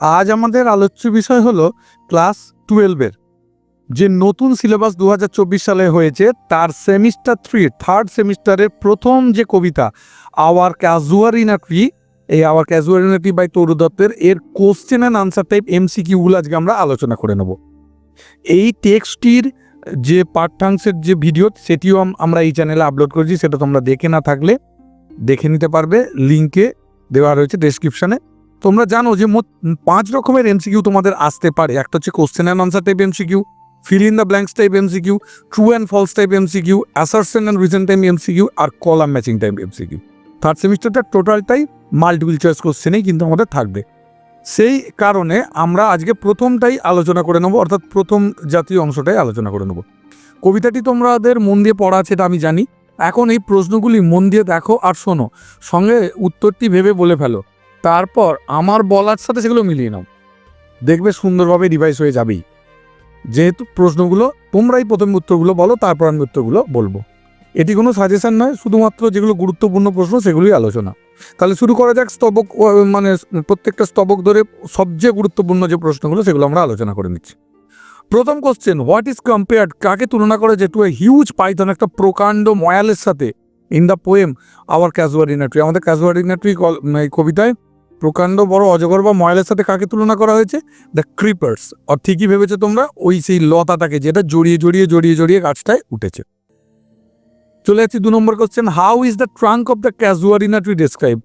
আজ আমাদের আলোচ্য বিষয় হলো ক্লাস টুয়েলভের যে নতুন সিলেবাস দু হাজার চব্বিশ সালে হয়েছে, তার সেমিস্টার থ্রি, থার্ড সেমিস্টারের প্রথম যে কবিতা, আওয়ার ক্যাজুয়ার ইন ট্রি এই our casuarina tree by Toru দত্তের, এর কোশ্চেন অ্যান্ড আনসার টাইপ এমসিকিউগুলো আজকে আমরা আলোচনা করে নেব। এই টেক্সটটির যে পাঠ্যাংশের যে ভিডিও, সেটিও আমরা এই চ্যানেলে আপলোড করেছি, সেটা তোমরা দেখে না থাকলে দেখে নিতে পারবে। লিঙ্কে দেওয়া রয়েছে ডেসক্রিপশনে তোমরা জানো যে মোট পাঁচ রকমের এমসিকিউ তোমাদের আসতে পারে। একটা হচ্ছে question and answer type MCQ fill in the blanks type MCQ true and false type MCQ assertion and reason time MCQ R column matching type MCQ third সেমিস্টারটা টোটালটাই মাল্টিপল চয়েস কোশ্চেনেই কিন্তু আমাদের থাকবে। সেই কারণে আমরা আজকে প্রথমটাই আলোচনা করে নেব, অর্থাৎ প্রথম জাতীয় অংশটাই আলোচনা করে নেব। কবিতাটি তোমাদের মন দিয়ে পড়া আছে এটা আমি জানি। এখন এই প্রশ্নগুলি মন দিয়ে দেখো আর শোনো। সঙ্গে উত্তরটি ভেবে বলে ফেলো। তারপর আমার বলার সাথে সেগুলো মিলিয়ে নাও। দেখবে সুন্দরভাবে রিভাইস হয়ে যাবেই। যেহেতু প্রশ্নগুলো, তোমরাই প্রথম উত্তরগুলো বলো, তারপর আমি উত্তরগুলো বলব। এটি কোনো সাজেশন নয়, শুধুমাত্র যেগুলো গুরুত্বপূর্ণ প্রশ্ন সেগুলোই আলোচনা। তাহলে শুরু করা যাক, স্তবক মানে প্রত্যেকটা স্তবক ধরে সবচেয়ে গুরুত্বপূর্ণ যে প্রশ্নগুলো, সেগুলো আমরা আলোচনা করে নিচ্ছি। প্রথম কোশ্চেন হোয়াট ইজ কম্পেয়ার্ড কাকে তুলনা করে যে টু এ হিউজ পাইথন একটা প্রকাণ্ড ময়ালের সাথে in the poem our casuarina tree আমাদের ক্যাজুয়ার ইনাট্রি এই কবিতায় প্রকাণ্ড বড় অজগর বা ময়ালের সাথে কাকে তুলনা করা হয়েছে? দ্য ক্রিপার্স আর ঠিকই ভেবেছো তোমরা? ওই সেই লতাটাকে যেটা জড়িয়ে জড়িয়ে জড়িয়ে জড়িয়ে গাছটায় উঠেছে। চলে যাচ্ছি দু নম্বর question how is the trunk of the casuarina tree describe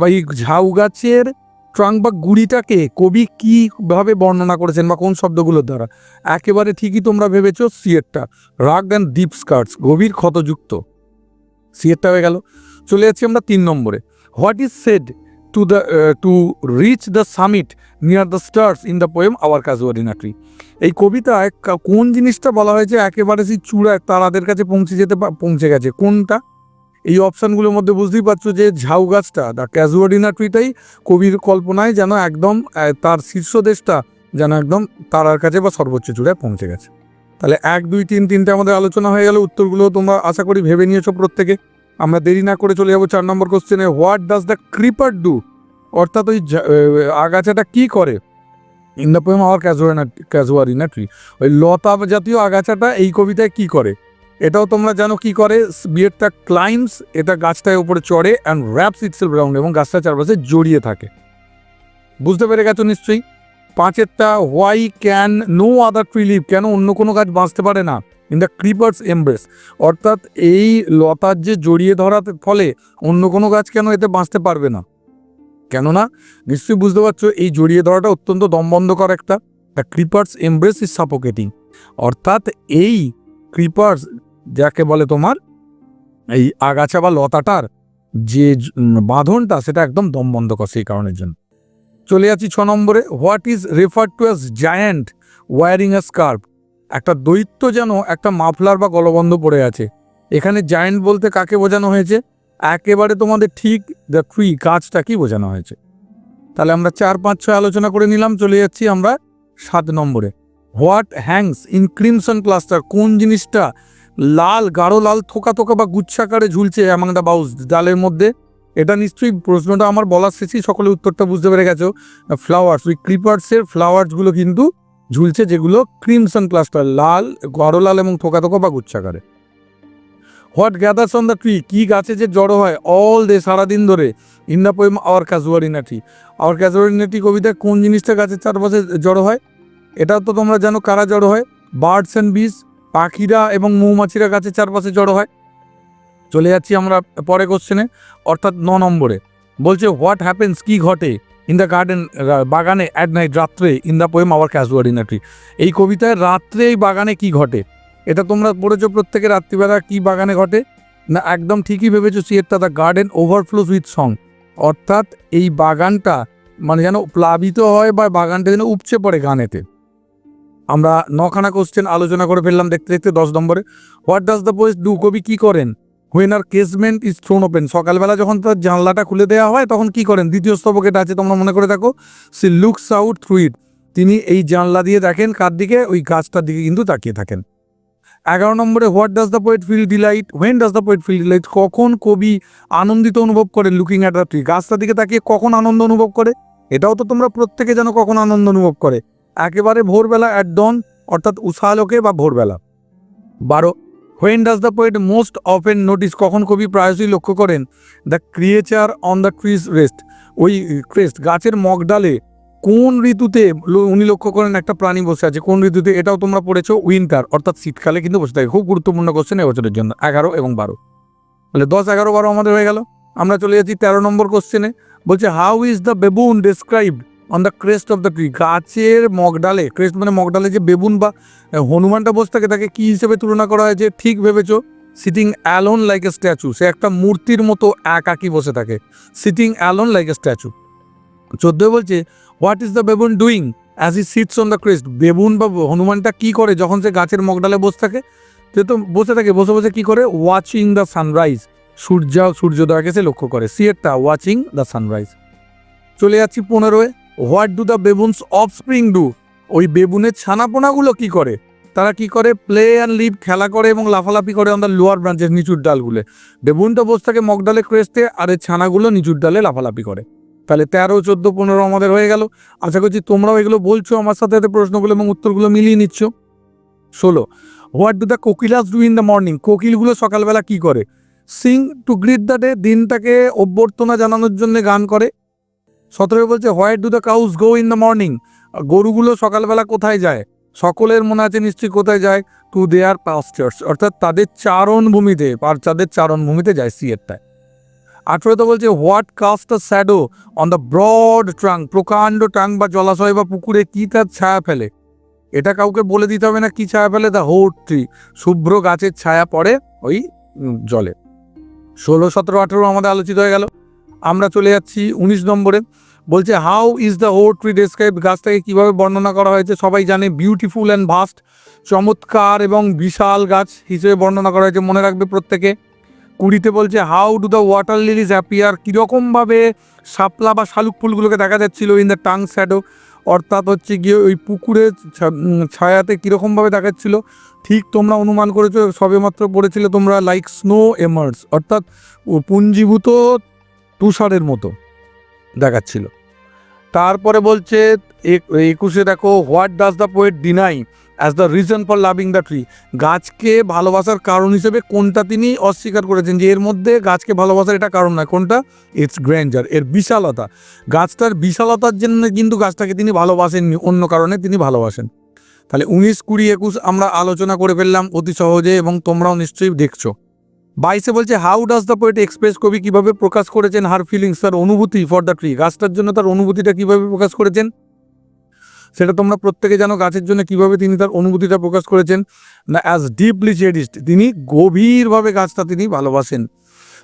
বা এই ঝাউ গাছের ট্রাঙ্ক বা গুড়িটাকে কবি কীভাবে বর্ণনা করেছেন বা কোন শব্দগুলোর দ্বারা? একেবারে ঠিকই তোমরা ভেবেছো সিয়েরটা রাগ অ্যান্ড ডিপ স্কার্টস গভীর ক্ষতযুক্ত। সিয়েরটা হয়ে গেল। চলে যাচ্ছি আমরা তিন নম্বরে। What is said to the to reach the summit near the stars in the poem our casuarina tree এই কবিতায় কোন জিনিসটা বলা হয়েছে? একেবারে সেই চূড়ায় তারাদের কাছে পৌঁছে যেতে পৌঁছে গেছে। কোনটা? এই অপশানগুলোর মধ্যে বুঝতেই পারছ যে ঝাউ গাছটা দ্য ক্যাজুয়ারিনা ট্রিটাই কবির কল্পনায় যেন একদম তার শীর্ষদেশটা যেন একদম তারার কাছে বা সর্বোচ্চ চূড়ায় পৌঁছে গেছে। তাহলে এক, দুই, তিন, তিনটে আমাদের আলোচনা হয়ে গেল। উত্তরগুলো তোমরা আশা করি ভেবে নিয়েছো প্রত্যেকে। আমরা দেরি না করে চলে যাব চার নম্বর কোশ্চেনে what does the creeper do অর্থাৎ ওই আগাছাটা কি করে? In the poem our casuarina casuarina tree ওই লতা জাতীয় আগাছাটা এই কবিতায় কি করে? এটাও তোমরা জানো কি করে? বিয়েরটা ক্লাইমস এটা গাছটার উপরে চড়ে অ্যান্ড র্যাপস ইটসেল রাউন্ড এবং গাছটা চারপাশে জড়িয়ে থাকে। বুঝতে পেরে গেছো নিশ্চয়ই? পাঁচেরটা why can no other tree live কেন অন্য কোনো গাছ বাঁচতে পারে না? ইন দ্য ক্রিপার্স এমব্রেস অর্থাৎ এই লতার যে জড়িয়ে ধরার ফলে অন্য কোনো গাছ কেন এতে বাঁচতে পারবে না? কেননা, নিশ্চয়ই বুঝতে পারছ, এই জড়িয়ে ধরাটা অত্যন্ত দমবন্ধকর একটা। The creepers embrace is suffocating অর্থাৎ এই ক্রিপার্স যাকে বলে তোমার, এই আগাছা বা লতাটার যে বাঁধনটা, সেটা একদম দমবন্ধকর সেই কারণের জন্য। চলে যাচ্ছি ছ নম্বরে। What is refer to as giant wearing a scarf একটা দৈত্য যেন একটা মাফলার বা গলবন্ধ পড়ে আছে। এখানে জায়ান্ট বলতে কাকে বোঝানো হয়েছে? একেবারে তোমাদের ঠিক দ্য ট্রি গাছটা কি বোঝানো হয়েছে? তাহলে আমরা চার, পাঁচ, ছয় আলোচনা করে নিলাম, চলে যাচ্ছি আমরা সাত নম্বরে। What hangs in crimson cluster কোন জিনিসটা লাল, গাঢ় লাল, থোকা থোকা বা গুচ্ছাকারে ঝুলছে অ্যামাং দ্য বাউস ডালের মধ্যে। এটা নিশ্চয়ই প্রশ্নটা আমার বলার শেষেই সকলে উত্তরটা বুঝতে পেরে গেছো। ফ্লাওয়ার্স ওই ক্রিপার্সের ফ্লাওয়ার্সগুলো কিন্তু ঝুলছে যেগুলো ক্রিমসন ক্লাস্টার লাল, গাঢ় লাল এবং থোকা থোকা বা গুচ্ছাকারে what gathers on the tree কী গাছে যে জড়ো হয়? অল ডে সারাদিন ধরে। In the poem our casuarina tree our casuarina tree কবিতায় কোন জিনিসটা গাছের চারপাশে জড়ো হয়? এটাও তো তোমরা জানো কারা জড়ো হয়? বার্ডস অ্যান্ড বিস পাখিরা এবং মৌমাছিরা গাছের চারপাশে জড়ো হয়। চলে যাচ্ছি আমরা পরে কোশ্চেনে অর্থাৎ ন নম্বরে। বলছে হোয়াট হ্যাপেন্স কী ঘটে? ইন দ্য গার্ডেন বাগানে অ্যাট নাইট রাত্রে in the poem our casuarina tree এই কবিতায় রাত্রে এই বাগানে কি ঘটে? এটা তোমরা পড়েছো প্রত্যেকে রাত্রিবেলা, কি বাগানে ঘটে? না, একদম ঠিকই ভেবেছো সিয়েরটা the garden overflows with song অর্থাৎ এই বাগানটা মানে যেন প্লাবিত হয় বা বাগানটা যেন উপচে পড়ে গানেতে। আমরা নখানা কোশ্চেন আলোচনা করে ফেললাম দেখতে দেখতে দশ নম্বরে। What does the poet do কবি কী করেন? When her casement is thrown open সকালবেলা যখন তার জানলাটা খুলে দেওয়া হয়, তখন কি করেন? দ্বিতীয় স্তবক এটা আছে, তোমরা মনে করে থাকো। She looks out through it তিনি এই জানলা দিয়ে দেখেন কার দিকে, ওই গাছটার দিকে কিন্তু তাকিয়ে থাকেন। এগারো নম্বরে what does the poet feel delight when does the poet feel delight কখন কবি আনন্দিত অনুভব করে লুকিং অ্যাট দ্য ট্রি গাছটার দিকে তাকিয়ে কখন আনন্দ অনুভব করে? এটাও তো তোমরা প্রত্যেকে যেন কখন আনন্দ অনুভব করে। একেবারে ভোরবেলা অ্যাট ডন অর্থাৎ উষালোকে বা ভোরবেলা। বারো when does the poet most often notice কখন কবি প্রায়শই লক্ষ্য করেন? The creature on the trees rest ওই ক্রেস্ট গাছের মগডালে কোন ঋতুতে উনি লক্ষ্য করেন একটা প্রাণী বসে আছে? কোন ঋতুতে? এটাও তোমরা পড়েছো উইন্টার অর্থাৎ শীতকালে কিন্তু বসে থাকে। খুব গুরুত্বপূর্ণ কোশ্চেন এবছরের জন্য, এগারো এবং বারো। তাহলে দশ, এগারো, বারো আমাদের হয়ে গেল। আমরা চলে যাচ্ছি তেরো নম্বর কোশ্চেনে বলছে how is the baboon described on the crest of the tree গাছের মগডালে ক্রেস্ট মানে মগডালে যে বেবুন বা হনুমানটা বসে থাকে, তাকে কী হিসেবে তুলনা করা হয়েছে? ঠিক ভেবেছো? Sitting alone like a statue সে একটা মূর্তির মতো একাকি বসে থাকে। Sitting alone like a statue চোদ্দোয় বলছে what is the baboon doing as he sits on the crest baboon বা হনুমানটা কী করে যখন সে গাছের মগডালে বসে থাকে? সে তো বসে থাকে, বসে বসে কী করে? ওয়াচিং দ্য সানরাইজ সূর্য, সূর্যোদয়কে সে লক্ষ্য করে। সিয়েরটা ওয়াচিং দ্য সানরাইজ চলে যাচ্ছি পনেরোয়। What do the baboons offspring do ওই বেবুনের ছানাপোনাগুলো কি করে? তারা কি করে? প্লে অ্যান্ড লিভ খেলা করে এবং লাফালাফি করে আমাদের লোয়ার ব্রাঞ্চের নিচুর ডালগুলো। বেবুনটা বসে থাকে মগডালে ক্রেস্টে আর এই ছানাগুলো নিচুর ডালে লাফালাফি করে। তাহলে তেরো, চোদ্দ, পনেরো আমাদের হয়ে গেল। আশা করছি তোমরাও এগুলো বলছো, আমার সাথে সাথে প্রশ্নগুলো এবং উত্তরগুলো মিলিয়ে নিচ্ছ। ষোলো what do the kokilas do in the morning কোকিলগুলো সকালবেলা কি করে? Sing to greet the day দিনটাকে অভ্যর্থনা জানানোর জন্য গান করে। সতেরো বলছে what do the cows go in the morning গরুগুলো সকালবেলা কোথায় যায়? সকলের মনে আছে নিশ্চয়ই কোথায় যায়? টু দেয়ার পাস্টার্স অর্থাৎ তাদের চারণ চারণভূমিতে আর তাদের চারণভূমিতে যায় সিয়েরটায় আঠেরোতে বলছে what cast the shadow on the broad trunk প্রকাণ্ড ট্রাং বা জলাশয় বা পুকুরে কি তার ছায়া ফেলে? এটা কাউকে বলে দিতে হবে না কি ছায়া ফেলে দ্য হোট ট্রি শুভ্র গাছের ছায়া পড়ে ওই জলে। ষোলো, সতেরো, আঠেরো আমাদের আলোচিত হয়ে গেল। আমরা চলে যাচ্ছি উনিশ নম্বরে। বলছে how is the hoar tree describe গাছটাকে কীভাবে বর্ণনা করা হয়েছে? সবাই জানে বিউটিফুল অ্যান্ড ভাস্ট চমৎকার এবং বিশাল গাছ হিসেবে বর্ণনা করা হয়েছে। মনে রাখবে প্রত্যেকে। কুড়িতে বলছে how do the water lilies appear কীরকমভাবে শাপলা বা শালুক ফুলগুলোকে দেখা যাচ্ছিল ইন দ্য টাং শ্যাডো অর্থাৎ হচ্ছে গিয়ে ওই পুকুরের ছায়াতে কীরকমভাবে দেখাচ্ছিল? ঠিক তোমরা অনুমান করেছ, সবেমাত্র পড়েছিলে তোমরা লাইক স্নো এমার্স অর্থাৎ পুঞ্জীভূত তুষারের মতো দেখাচ্ছিল। তারপরে বলছে এক- একুশে দেখো, what does the poet deny as the reason for loving the tree? গাছকে ভালোবাসার কারণ হিসেবে কোনটা তিনি অস্বীকার করেছেন যে এর মধ্যে গাছকে ভালোবাসার এটা কারণ নয়, কোনটা? ইটস গ্র্যান্ডার এর বিশালতা। গাছটার বিশালতার জন্য কিন্তু গাছটাকে তিনি ভালোবাসেননি, অন্য কারণে তিনি ভালোবাসেন। তাহলে উনিশ কুড়ি একুশ আমরা আলোচনা করে ফেললাম অতি সহজে এবং তোমরাও নিশ্চয়ই দেখছ। বাইশে বলছে how does the poet express কবি কীভাবে প্রকাশ করেছেন হার ফিলিংস তার অনুভূতি ফর দ্য ট্রি গাছটার জন্য তার অনুভূতিটা কীভাবে প্রকাশ করেছেন? সেটা তোমরা প্রত্যেকে জানো, গাছের জন্য কীভাবে তিনি তার অনুভূতিটা প্রকাশ করেছেন। না অ্যাজ ডিপলি চেরিস্ট তিনি গভীরভাবে গাছটা তিনি ভালোবাসেন।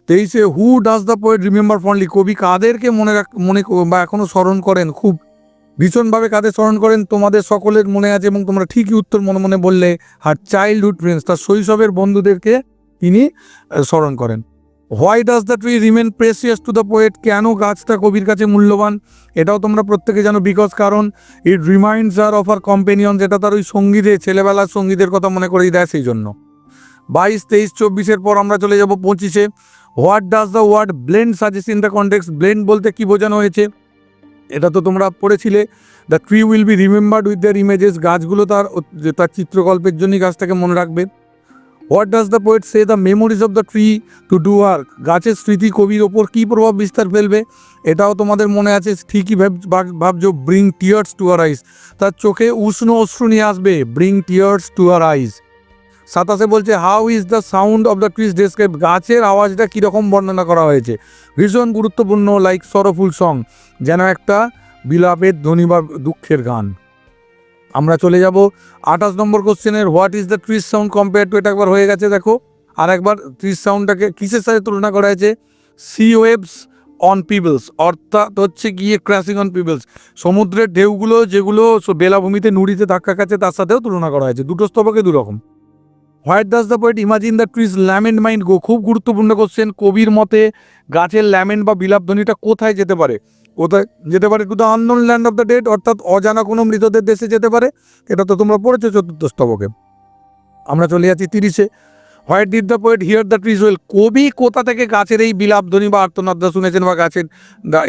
তেইশে who does the poet remember fondly কবি কাদেরকে মনে রাখ, মনে বা এখনও স্মরণ করেন, খুব ভীষণভাবে কাদের স্মরণ করেন? তোমাদের সকলের মনে আছে এবং তোমরা ঠিকই উত্তর মনে মনে বললে হার চাইল্ডহুড ফ্রেন্ডস তার শৈশবের বন্ধুদেরকে তিনি স্মরণ করেন। Why does the tree remain precious to the poet কেন গাছটা কবির কাছে মূল্যবান? এটাও তোমরা প্রত্যেকে জানো বিকজ কারণ it reminds her of her companion যেটা তার ওই সঙ্গীতে ছেলেবেলার সঙ্গীতের কথা মনে করেই দেয় সেই জন্য বাইশ, তেইশ, চব্বিশের পর আমরা চলে যাব পঁচিশে। What does the word blend suggest in the context blend বলতে কি বোঝানো হয়েছে? এটা তো তোমরা পড়েছিলে। The tree will be remembered with their images গাছগুলো তার তার চিত্রকল্পের জন্যই গাছটাকে মনে রাখবে। What does the poet say the memories of the tree to do work গাছের স্মৃতি কবির ওপর কী প্রভাব বিস্তার ফেলবে? এটাও তোমাদের মনে আছে? ঠিকই ভাব, ভাব- ভাবছ? Bring tears to her eyes তার চোখে উষ্ণ অশ্রু নিয়ে আসবে। Bring tears to her eyes সাতাশে বলছে how is the sound of the trees describe গাছের আওয়াজটা কীরকম বর্ণনা করা হয়েছে? ভীষণ গুরুত্বপূর্ণ লাইক সরফুল সং যেন একটা বিলাপের ধ্বনি বা দুঃখের গান। আমরা চলে যাব আঠাশ নম্বর কোশ্চেনের what is the trees sound compare to এটা একবার হয়ে গেছে, দেখো। আর একবার ট্রিস সাউন্ডটাকে কিসের সাথে তুলনা করা হয়েছে? সি ওয়েভস অন পিবলস অর্থাৎ হচ্ছে গিয়ে ক্র্যাশিং অন পিবলস সমুদ্রের ঢেউগুলো যেগুলো বেলাভূমিতে নুড়িতে ধাক্কা খাচ্ছে, তার সাথেও তুলনা করা হয়েছে। দুটো স্তবকে দু রকম what does the poet imagine the trees lament mind go, খুব গুরুত্বপূর্ণ কোশ্চেন। কবির মতে গাছের ল্যামেন্ট বা বিলাপ ধ্বনিটা কোথায় যেতে পারে? কোথায় যেতে পারে to the unknown land of the dead অর্থাৎ অজানা কোনো মৃতদের দেশে যেতে পারে, এটা তো তোমরা পড়েছো চতুর্থ স্তবকে। আমরা চলে যাচ্ছি তিরিশে। What did the poet hear the trees wail কবি কোথা থেকে গাছের এই বিলাপ ধ্বনি বা আর্তনাদ্রা শুনেছেন বা গাছের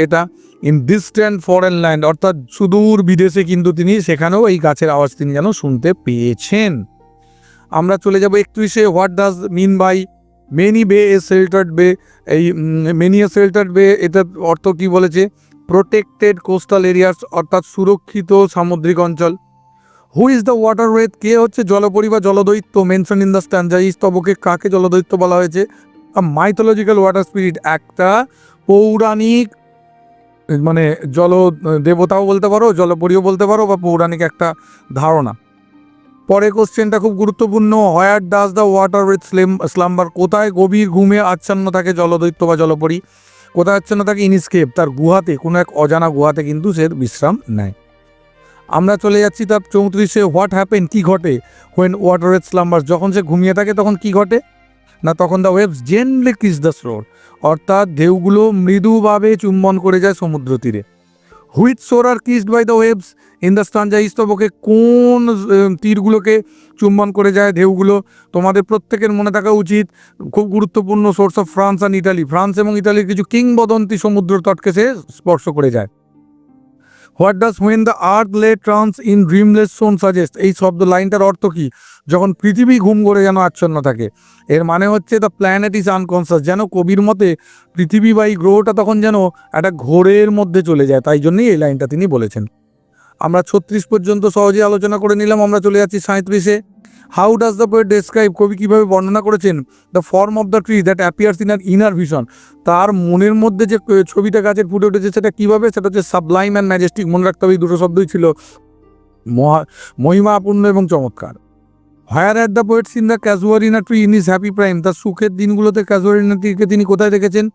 এটা? ইন ডিস্ট্যান্ট ফরেন ল্যান্ড অর্থাৎ সুদূর বিদেশে কিন্তু তিনি সেখানেও এই গাছের আওয়াজ তিনি যেন শুনতে পেয়েছেন। আমরা চলে যাব একত্রিশে। What does mean by many bay a sheltered বে এই মেনি এ শেল্টার্ড বে এটার অর্থ কি বলেছে? প্রোটেক্টেড কোস্টাল এরিয়াস অর্থাৎ সুরক্ষিত সামুদ্রিক অঞ্চল। Who is the water wraith কে হচ্ছে জলপরি বা জলদৈত্য? মেনশন ইন দ্য স্ট্যান্ডা এই স্তবকে কাকে জলদৈত্য বলা হয়েছে? মাইথোলজিক্যাল ওয়াটার স্পিরিট একটা পৌরাণিক মানে জল, দেবতাও বলতে পারো, জলপরীও বলতে পারো, বা পৌরাণিক একটা ধারণা। পরে কোশ্চেনটা খুব গুরুত্বপূর্ণ where does the water with স্লেম slumber কোথায় গভীর ঘুমে আচ্ছন্ন থাকে জলদৈত্য বা জলপরি? কোথায় হচ্ছে না তাকে ইনস্কেপ, তার গুহাতে, কোনো এক অজানা গুহাতে কিন্তু সে বিশ্রাম নেয়। আমরা চলে যাচ্ছি তার চৌত্রিশে হোয়াট হ্যাপেন কি ঘটে? হোয়েন ওয়াটার উইথ স্লাম্বার যখন সে ঘুমিয়ে থাকে তখন কি ঘটে? না, তখন the waves gently kiss the shore অর্থাৎ ঢেউগুলো মৃদুভাবে চুম্বন করে যায় সমুদ্র তীরে। Which shore are kissed by the waves? In the stanza ইস্তবকে কোন তীরগুলোকে চুম্বন করে যায়, ঢেউগুলো? তোমাদের প্রত্যেকের মনে থাকা উচিত। খুব গুরুত্বপূর্ণ shores of France and Italy France এবং ইটালির কিছু কিংবদন্তি সমুদ্র তটকে সে স্পর্শ করে যায়। What does when the earth lay trance in dreamless swoon suggest এই শব্দ লাইনটার অর্থ কি? যখন পৃথিবী ঘুম করে যেন আচ্ছন্ন থাকে। এর মানে হচ্ছে দ্য প্ল্যানেট ইজ আনকনসাস যেন কবির মতে পৃথিবী বা এই গ্রহটা তখন যেন একটা ঘোরের মধ্যে চলে যায়। তাই জন্যই এই লাইনটা তিনি বলেছেন। আমরা ছত্রিশ পর্যন্ত সহজে আলোচনা করে নিলাম। আমরা চলে যাচ্ছি সাঁত্রিশে how does the poet describe কবি কীভাবে বর্ণনা করেছেন? The form of the tree that appears in her inner vision তার মনের মধ্যে যে ছবিটা গাছের ফুটে উঠেছে, সেটা কীভাবে? সেটা হচ্ছে সাবলাইম অ্যান্ড ম্যাজেস্টিক মনে রাখতে হবে এই দুটো শব্দই ছিল মহা মহিমাপূর্ণ এবং চমৎকার। Where at the poets in the casuarina tree in is happy prime তার সুখের দিনগুলোতে ক্যাজুয়ার ইন ট্রিকে তিনি কোথায় দেখেছেন?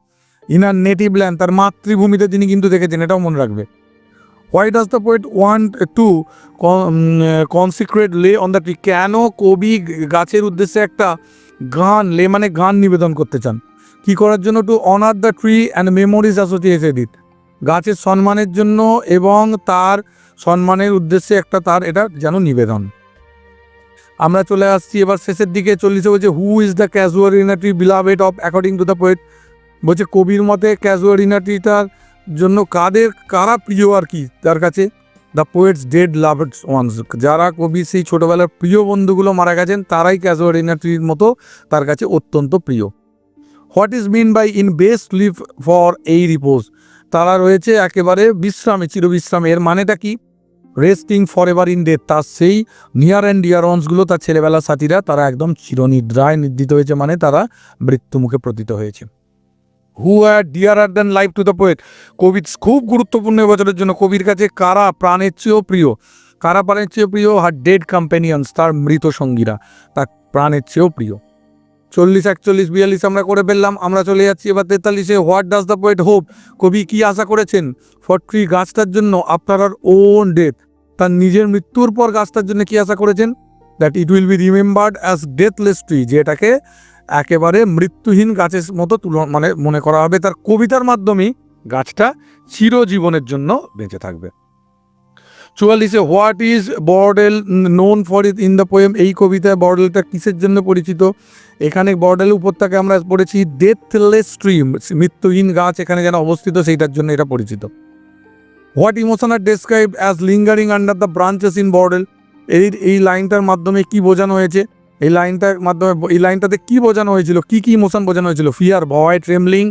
ইনার নেটিভ ল্যান্ড তার মাতৃভূমিতে তিনি কিন্তু দেখেছেন, এটাও মনে রাখবে। Why does the poet want to consecrate lay on the tree কেন কবি গাছের উদ্দেশ্যে একটা গান, লে মানে গান নিবেদন করতে চান? কি করার জন্য to honour the tree and memories associated it গাছের সম্মানের জন্য এবং তার সম্মানের উদ্দেশ্যে একটা তার এটা যেন নিবেদন। আমরা চলে আসছি এবার শেষের দিকে, চল্লিশে বলছে who is the casuarina tree beloved of according to the poet বলছে, কবির মতে ক্যাজুয়াল ইনাট্রিটার জন্য কাদের, কারা প্রিয় আর কি? তার কাছে the poets dead loved ones যারা কবি সেই ছোটোবেলার প্রিয় বন্ধুগুলো মারা গেছেন, তারাই ক্যাজুয়াল ইনাট্রির মতো তার কাছে অত্যন্ত প্রিয়। What is mean by in best live for এই রিপোজ তারা রয়েছে একেবারে বিশ্রামে, চিরবিশ্রামে। এর মানেটা কি? Resting for ever in death তার সেই নিয়ার অ্যান্ড ডিয়ার ওয়ান্সগুলো তার ছেলেবেলার সাথীরা, তারা একদম চিরনিদ্রায় নির্দিত হয়েছে মানে তারা মৃত্যুমুখে প্রতীত হয়েছে। Who are dearer than life to the poet কবি খুব গুরুত্বপূর্ণ এবছরের জন্য কবির কাছে কারা প্রাণের চেয়েও প্রিয়? কারা প্রাণের চেয়েও প্রিয়? হার ডেড কম্প্যানিয়ন্স তার মৃত সঙ্গীরা, তার প্রাণের চেয়েও প্রিয়। চল্লিশ, একচল্লিশ, বিয়াল্লিশ আমরা করে ফেললাম, আমরা চলে যাচ্ছি এবার তেতাল্লিশে। What does the poet hope কবি কি আশা করেছেন? ফর ট্রি গাছটার জন্য আর ওন ডেথ তার নিজের মৃত্যুর পর গাছটার জন্য কি আশা করেছেন? That it will be remembered as deathless tree যেটাকে একেবারে মৃত্যুহীন গাছের মতো তুলনা মানে মনে করা হবে, তার কবিতার মাধ্যমেই গাছটা চিরজীবনের জন্য বেঁচে থাকবে। চুয়াল্লিশে, what is Borrowdale known for it in the poem? এই কবিতায় বর্ডেলটা কিসের জন্য পরিচিত? এখানে বর্ডেল উপত্যকা আমরা পড়েছি ডেথলেস স্ট্রিম মৃত্যুহীন গাছ এখানে যেন অবস্থিত, সেইটার জন্য এটা পরিচিত। What emotion are describe as lingering under the branches in border? এই এই লাইনটার মাধ্যমে কি বোঝানো হয়েছে? এই লাইনটার মাধ্যমে এই লাইনটাতে কি বোঝানো হয়েছিল? কি কি ইমোশন বোঝানো হয়েছিল? ফিয়ার ভয় ট্রেমলিং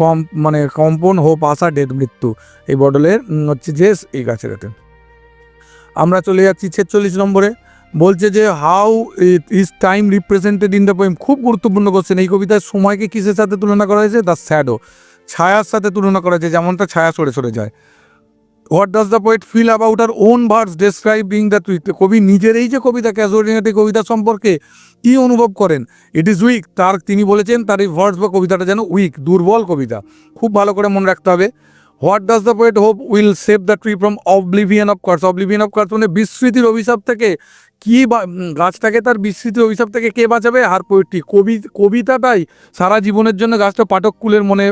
কম মানে কম্পন হোপ আশা ডেথ মৃত্যু। এই বডলের হচ্ছে যে এই গাছের আমরা চলে যাচ্ছি ছেচল্লিশ নম্বরে। বলছে যে how is time represented in the poem খুব গুরুত্বপূর্ণ কোশ্চেন এই কবিতায় সময়কে কিসের সাথে তুলনা করা হয়েছে? দ্য শ্যাডো ছায়ার সাথে তুলনা করা হয়েছে। যেমনটা ছায়া সরে সরে যায়। What does the poet feel about her own verse describing the tweet কবি নিজের এই যে কবিতা ক্যাজুয়ালিটি কবিতা সম্পর্কে কি অনুভব করেন? ইট ইজ উইক তার তিনি বলেছেন, তার এই ভার্স বা কবিতাটা যেন উইক দুর্বল কবিতা। খুব ভালো করে মনে রাখতে হবে। What does the poet hope will save the tree from oblivion of curse oblivion of curse মানে বিস্মৃতির অভিশাপ থেকে কি গাছটাকে তার বিস্তৃত অভিশাপ থেকে কে বাঁচাবে? আর পোয়েট্রি কবি, কবিতাটাই সারা জীবনের জন্য গাছটা পাঠক কুলের মনে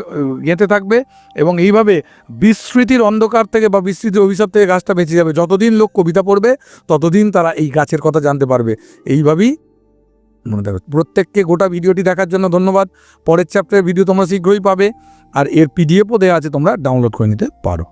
গেঁথে থাকবে এবং এইভাবে বিস্মৃতির অন্ধকার থেকে বা বিস্তৃত অভিশাপ থেকে গাছটা বেঁচে যাবে। যতদিন লোক কবিতা পড়বে, ততদিন তারা এই গাছের কথা জানতে পারবে। এইভাবেই মনে দেখো প্রত্যেককে গোটা ভিডিওটি দেখার জন্য ধন্যবাদ। পরের চ্যাপ্টারের ভিডিও তোমরা শীঘ্রই পাবে। আর এর পিডিএফও দেওয়া আছে, তোমরা ডাউনলোড করে নিতে পারো।